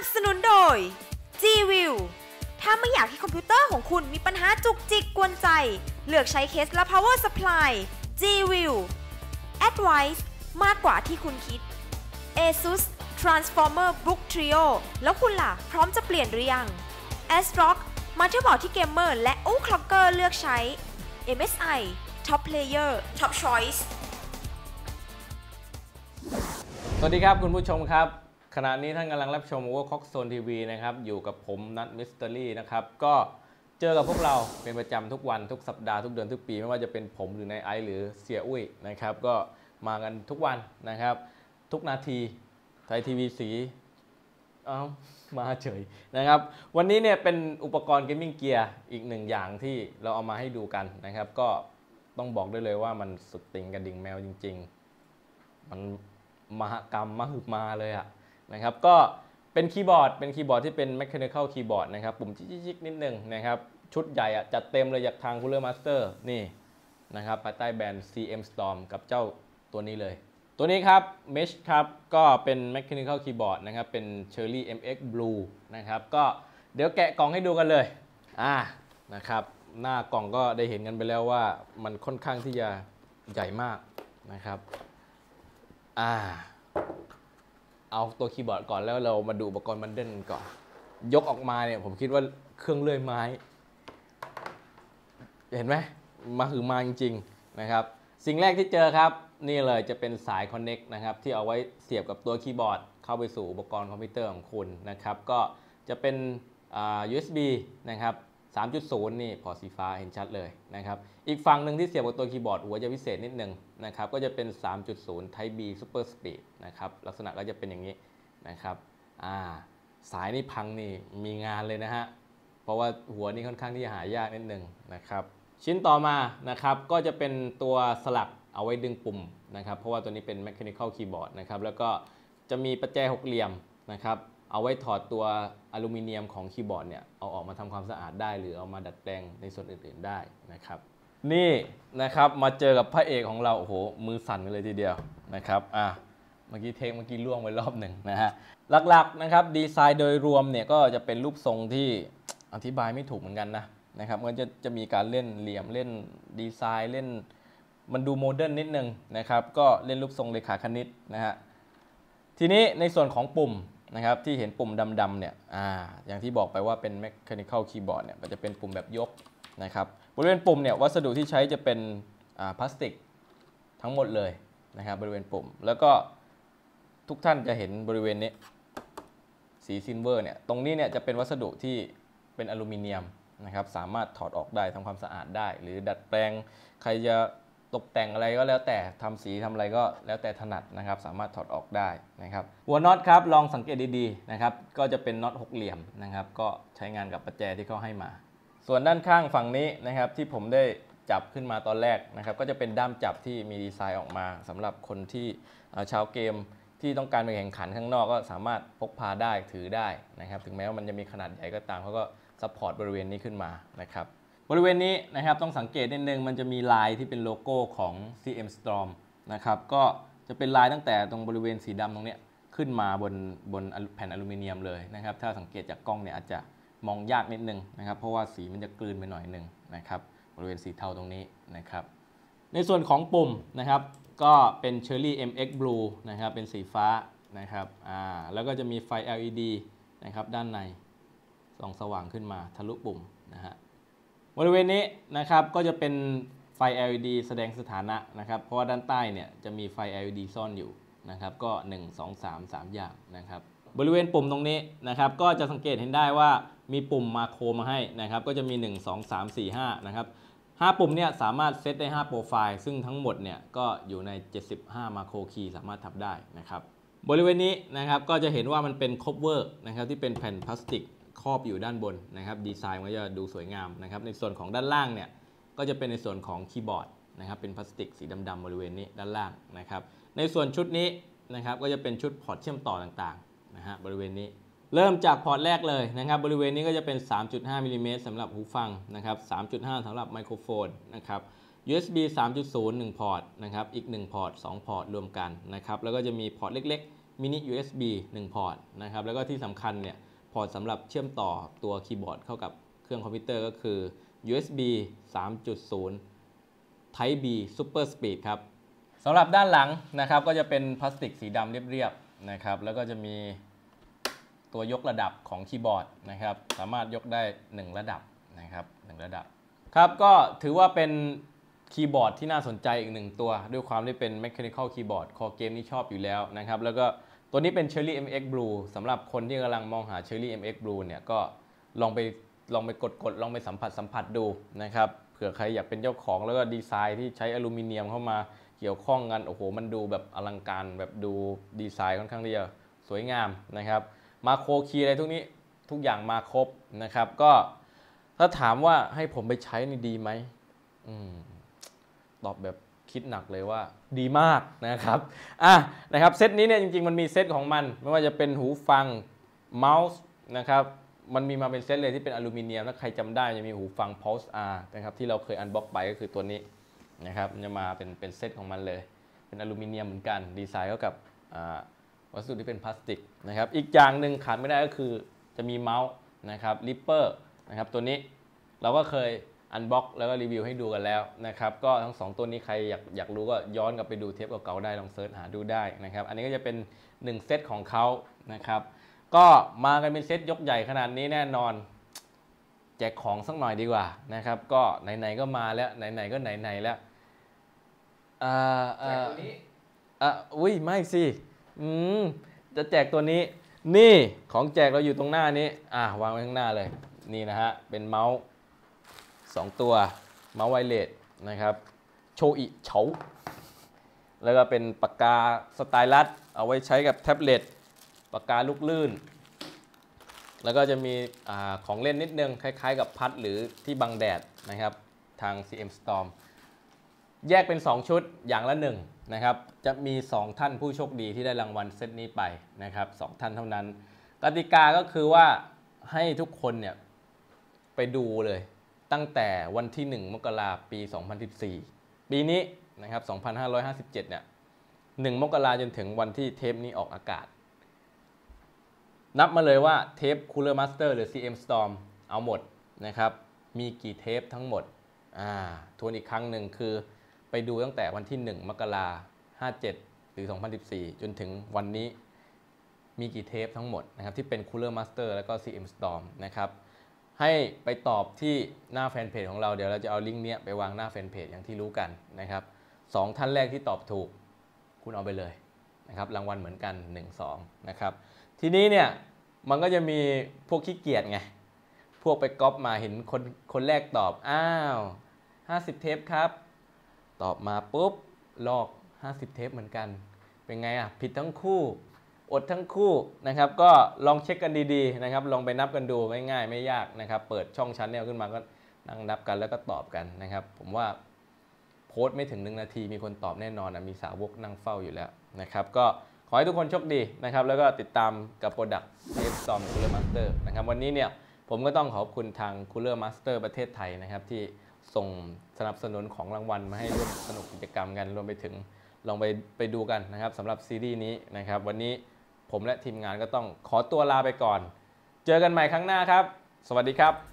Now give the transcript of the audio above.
นับสนุนโดย G-View ถ้าไม่อยากให้คอมพิวเตอร์ของคุณมีปัญหาจุกจิกกวนใจ เลือกใช้เคสและ power supply G-View Advice มากกว่าที่คุณคิด ASUS Transformer Book Trio แล้วคุณล่ะ พร้อมจะเปลี่ยนหรือยัง ASRock มาเทอร์บอร์ดที่เกมเมอร์และอู้คล็อกเกอร์เลือกใช้ MSI Top Player Top Choice สวัสดีครับคุณผู้ชมครับ ขณะนี้ท่านกำลังรับชม Overclock Zone TV นะครับ อยู่กับผมนัทมิส t ต r y นะครับ ก็เจอกับพวกเราเป็นประจำทุกวันทุกสัปดาห์ทุกเดือนทุกปี ไม่ว่าจะเป็นผมหรือในไอซ์หรือเสียอุ้ยนะครับ ก็มากันทุกวันนะครับ ทุกนาทีไทยทีวีสีเอามาเฉยนะครับ วันนี้เนี่ยเป็นอุปกรณ์เกมมิ่งเกียร์อีกหนึ่งอย่างที่เราเอามาให้ดูกันนะครับ ก็ต้องบอกได้เลยว่ามันสุดติงกระดิ่งแมวจริง ๆ มันมหกรรมมหึมาเลยอะ นะครับก็เป็นคีย์บอร์ดเป็นคีย์บอร์ดที่เป็น mechanical keyboard นะครับปุ่มจิ๊กๆนิดนึงนะครับชุดใหญ่อะจัดเต็มเลยจากทาง Cooler Master นี่นะครับภายใต้แบรนด์ CM Storm กับเจ้าตัวนี้เลย ตัวนี้ครับ Mesh ครับก็เป็น mechanical keyboard นะครับเป็น Cherry MX Blue นะครับก็เดี๋ยวแกะกล่องให้ดูกันเลยอ่านะครับหน้ากล่องก็ได้เห็นกันไปแล้วว่ามันค่อนข้างที่จะใหญ่มากนะครับอ่า เอาตัวคีย์บอร์ดก่อนแล้วเรามาดูอุปกรณ์บันเดิลก่อน ยกออกมาเนี่ยผมคิดว่าเครื่องเลื่อยไม้ เห็นไหมมาคือมาจริงๆนะครับ สิ่งแรกที่เจอครับ นี่เลยจะเป็นสาย Connect นะครับ ที่เอาไว้เสียบกับตัวคีย์บอร์ด เข้าไปสู่อุปกรณ์คอมพิวเตอร์ของคุณนะครับ ก็จะเป็นอ่า USB นะครับ 3.0 นี่พอสีฟ้าเห็นชัดเลยนะครับ อีกฝั่งหนึ่งที่เสียบกับตัวคีย์บอร์ดหัวจะพิเศษนิดนึงนะครับ ก็จะเป็น 3.0 Type B Super Speed นะครับ ลักษณะก็จะเป็นอย่างนี้นะครับ อ่า สายนี่พังนี่มีงานเลยนะฮะ เพราะว่าหัวนี่ค่อนข้างที่จะหายากนิดนึงนะครับ ชิ้นต่อมานะครับ ก็จะเป็นตัวสลักเอาไว้ดึงปุ่มนะครับ เพราะว่าตัวนี้เป็น mechanical keyboard นะครับ แล้วก็จะมีประแจหกเหลี่ยมนะครับ เอาไว้ถอดตัวอลูมิเนียมของคีย์บอร์ดเนี่ยเอาออกมาทำความสะอาดได้ หรือเอามาดัดแปลงในส่วนอื่นๆได้นะครับ นี่นะครับมาเจอกับพระเอกของเราโอ้โหมือสั่นกันเลยทีเดียวนะครับอะเมื่อกี้เทคเมื่อกี้ล่วงไปรอบหนึ่งนะฮะหลักๆนะครับดีไซน์โดยรวมเนี่ยก็จะเป็นรูปทรงที่อธิบายไม่ถูกเหมือนกันนะนะครับมันจะจะมีการเล่นเหลี่ยมเล่นดีไซน์เล่น มันดูโมเดิร์นนิดนึงนะครับก็เล่นรูปทรงเลขาคณิตนะฮะทีนี้ในส่วนของปุ่ม นะครับที่เห็นปุ่มดำๆเนี่ยออย่างที่บอกไปว่าเป็น mechanical keyboard เนี่ยมันจะเป็นปุ่มแบบยกนะครับบริเวณปุ่มเนี่ยวัสดุที่ใช้จะเป็นพลาสติกทั้งหมดเลยนะครับบริเวณปุ่ม แล้วก็ทุกท่านจะเห็นบริเวณนี้สีซิลเวอร์เนี่ยตรงนี้เนี่ยจะเป็นวัสดุที่เป็นอลูมิเนียมนะครับสามารถถอดออกได้ทำความสะอาดได้ หรือดัดแปลงใครจะ ตกแต่งอะไรก็แล้วแต่ทำสีทำอะไรก็แล้วแต่ถนัดนะครับ สามารถถอดออกได้นะครับ หัวน็อตครับลองสังเกตดีๆนะครับ ก็จะเป็นน็อตหกเหลี่ยมนะครับ ก็ใช้งานกับประแจที่เขาให้มา ส่วนด้านข้างฝั่งนี้นะครับ ที่ผมได้จับขึ้นมาตอนแรกนะครับ ก็จะเป็นด้ามจับที่มีดีไซน์ออกมาสำหรับคนที่ชาวเกมที่ต้องการไปแข่งขันข้างนอกก็สามารถพกพาได้ถือได้นะครับ ถึงแม้ว่ามันจะมีขนาดใหญ่ก็ตามเขาก็ซัพพอร์ตบริเวณนี้ขึ้นมานะครับ บริเวณนี้นะครับต้องสังเกตนิดนึงมันจะมีลายที่เป็นโลโก้ของ CM Storm นะครับก็จะเป็นลายตั้งแต่ตรงบริเวณสีดำตรงนี้ขึ้นมาบนบนแผ่นอลูมิเนียมเลยนะครับถ้าสังเกตจากกล้องเนี่ยอาจจะมองยากนิดนึงนะครับเพราะว่าสีมันจะกลืนไปหน่อยหนึ่งนะครับบริเวณสีเทาตรงนี้นะครับในส่วนของปุ่มนะครับก็เป็น Cherry MX Blue นะครับเป็นสีฟ้านะครับอ่าแล้วก็จะมีไฟ LED นะครับด้านในส่องสว่างขึ้นมาทะลุปุ่มนะฮะ บริเวณนี้นะครับก็จะเป็นไฟ LED แสดงสถานะนะครับเพราะว่าด้านใต้เนี่ยจะมีไฟ LED ซ่อนอยู่นะครับก็ 1 2 3 3 อย่างนะครับบริเวณปุ่มตรงนี้นะครับก็จะสังเกตเห็นได้ว่ามีปุ่มมาโครมาให้นะครับก็จะมี 1 2 3 4 5นะครับ5ปุ่มเนี่ยสามารถเซตได้ 5 โปรไฟล์ ซึ่งทั้งหมดเนี่ยก็อยู่ใน 75 มาโครคีย์สามารถทำได้นะครับบริเวณนี้นะครับก็จะเห็นว่ามันเป็นคอ v เวอร์นะครับที่เป็นแผ่นพลาสติก ครอบอยู่ด้านบนนะครับดีไซน์มันจะดูสวยงามนะครับในส่วนของด้านล่างเนี่ยก็จะเป็นในส่วนของคีย์บอร์ดนะครับเป็นพลาสติกสีดำๆบริเวณนี้ด้านล่างนะครับในส่วนชุดนี้นะครับก็จะเป็นชุดพอร์ตเชื่อมต่อต่างๆนะฮะบริเวณนี้ เริ่มจากพอร์ตแรกเลยนะครับบริเวณนี้ก็จะเป็น 3.5มิลลิเมตรสำหรับหูฟังนะครับ3.5สำหรับไมโครโฟนนะครับ USB 3.0 1 พอร์ตนะครับอีก 1 พอร์ต 2 พอร์ต รวมกันนะครับแล้วก็จะมีพอร์ตเล็กๆมินิ USB 1 พอร์ตนะครับแล้วก็ที่สำคัญเนี่ย พอร์ตสำหรับเชื่อมต่อตัวคีย์บอร์ดเข้ากับเครื่องคอมพิวเตอร์ก็คือ USB 3.0 Type B Super Speed ครับสำหรับด้านหลังนะครับก็จะเป็นพลาสติกสีดำเรียบๆนะครับแล้วก็จะมีตัวยกระดับของคีย์บอร์ดนะครับสามารถยกได้ 1 ระดับนะครับ1ระดับ ครับก็ถือว่าเป็นคีย์บอร์ดที่น่าสนใจอีกหนึ่งตัว ด้วยความที่เป็น Mechanical Keyboard คอเกมนี่ชอบอยู่แล้วนะครับแล้วก็ ตัวนี้เป็น Cherry MX Blue สำหรับคนที่กำลังมองหา Cherry MX Blue เนี่ยก็ลองไปลองไปกดกดลองไปสัมผัสสัมผัสดูนะครับเผื่อใครอยากเป็นเจ้าของแล้วก็ดีไซน์ที่ใช้อลูมิเนียมเข้ามาเกี่ยวข้องกันโอ้โหมันดูแบบอลังการแบบดูดีไซน์ค่อนข้างที่จะสวยงามนะครับมาโคคีอะไรทุกนี้ทุกอย่างมาครบนะครับ ก็ถ้าถามว่าให้ผมไปใช้นี่ดีไหมอืมตอบแบบ คิดหนักเลยว่าดีมากนะครับอะนะครับเซตนี้เนี่ยจริงๆมันมีเซตของมัน ไม่ว่าจะเป็นหูฟังเมาส์นะครับมันมีมาเป็นเซตเลยที่เป็นอลูมิเนียมถ้าใครจำได้จะมีหูฟัง Pulse R นะครับที่เราเคยอันบ็อกไปก็คือตัวนี้นะครับจะมาเป็นเป็นเซตของมันเลย เป็นอลูมิเนียมเหมือนกันดีไซน์ก็กับวัสดุที่เป็นพลาสติกนะครับอีกอย่างหนึ่งขาดไม่ได้ก็คือจะมีเมาส์นะครับลิปเปอร์นะครับตัวนี้เราก็เคย อันบ็อกแล้วก็รีวิวให้ดูกันแล้วนะครับก็ทั้ง2ตัวนี้ใครอยากอยากรู้ก็ย้อนกลับไปดูเทปเก่าๆได้ลองเซิร์ชหาดูได้นะครับอันนี้ก็จะเป็น 1 เซตของเขานะครับก็มากันเป็นเซตยกใหญ่ขนาดนี้แน่นอน แจกของสักหน่อยดีกว่านะครับก็ไหนๆก็มาแล้วไหนๆก็ไหนๆแล้วอ่าอ่าอะอุ้ยไม่สิอืมจะแจกตัวนี้ นี่ของแจกเราอยู่ตรงหน้านี้อ่าวางไว้ข้างหน้าเลย นี่นะฮะเป็นเมาส์ 2 ตัวเมาส์ไวเลสนะครับโชอิเฉาแล้วก็เป็นปากกาสไตลัสเอาไว้ใช้กับแท็บเล็ตปากกาลูกลื่น แล้วก็จะมีอของเล่นนิดนึง คล้าย ๆ กับพัดหรือที่บังแดดนะครับทาง CM Storm แยกเป็น 2 ชุดอย่างละ 1 นะครับ จะมี 2 ท่านผู้โชคดีที่ได้รางวัลเซตนี้ไปนะครับสท่านเท่านั้น กติกาก็คือว่าให้ทุกคนเนี่ยไปดูเลย ตั้งแต่วันที่ 1 มกราปี 2014 ปีนี้นะครับ 2557 เนี่ย 1 มกราจนถึงวันที่เทปนี้ออกอากาศ นับมาเลยว่าเทป Cooler Master หรือ CM Storm เอาหมดนะครับ มีกี่เทปทั้งหมด อ่า ทวนอีกครั้งหนึ่งคือไปดูตั้งแต่วันที่ 1 มกรา57 หรือ 2014 จนถึงวันนี้มีกี่เทปทั้งหมดนะครับที่เป็น Cooler Master แล้วก็ CM Storm นะครับ ให้ไปตอบที่หน้าแฟนเพจของเราเดี๋ยวเราจะเอาลิงก์เนี้ยไปวางหน้าแฟนเพจอย่างที่รู้กันนะครับสองท่านแรกที่ตอบถูก คุณเอาไปเลยนะครับรางวัลเหมือนกัน 1 2นะครับทีนี้เนี่ยมันก็จะมีพวกขี้เกียจไงพวกไปก๊อปมาเห็นคนคนแรกตอบอ้าว50 เทปครับ ตอบมาปุ๊บลอก 50 เทปเหมือนกัน เป็นไงอะผิดทั้งคู่ อดทั้งคู่นะครับก็ลองเช็คกันดีๆนะครับลองไปนับกันดูง่ายๆไม่ยากนะครับเปิดช่องชั้นแนวขึ้นมาก็นั่งนับกันแล้วก็ตอบกันนะครับ ผมว่าโพสต์ไม่ถึงหนึ่งนาทีมีคนตอบแน่นอนนะมีสาวกนั่งเฝ้าอยู่แล้วนะครับก็ขอให้ทุกคนโชคดีนะครับแล้วก็ติดตามกับโปรดักต์เอฟซอมคูลเลอร์มาสเตอร์นะครับวันนี้เนี่ยผมก็ต้องขอบคุณทางคูลเลอร์มาสเตอร์ประเทศไทยนะครับที่ส่งสนับสนุนของรางวัลมาให้ร่วมสนุกกิจกรรมกันรวมไปถึงลองไปไปดูกันนะครับสำหรับซีรีส์นี้นะครับวันนี้ ผมและทีมงานก็ต้องขอตัวลาไปก่อน เจอกันใหม่ครั้งหน้าครับ สวัสดีครับ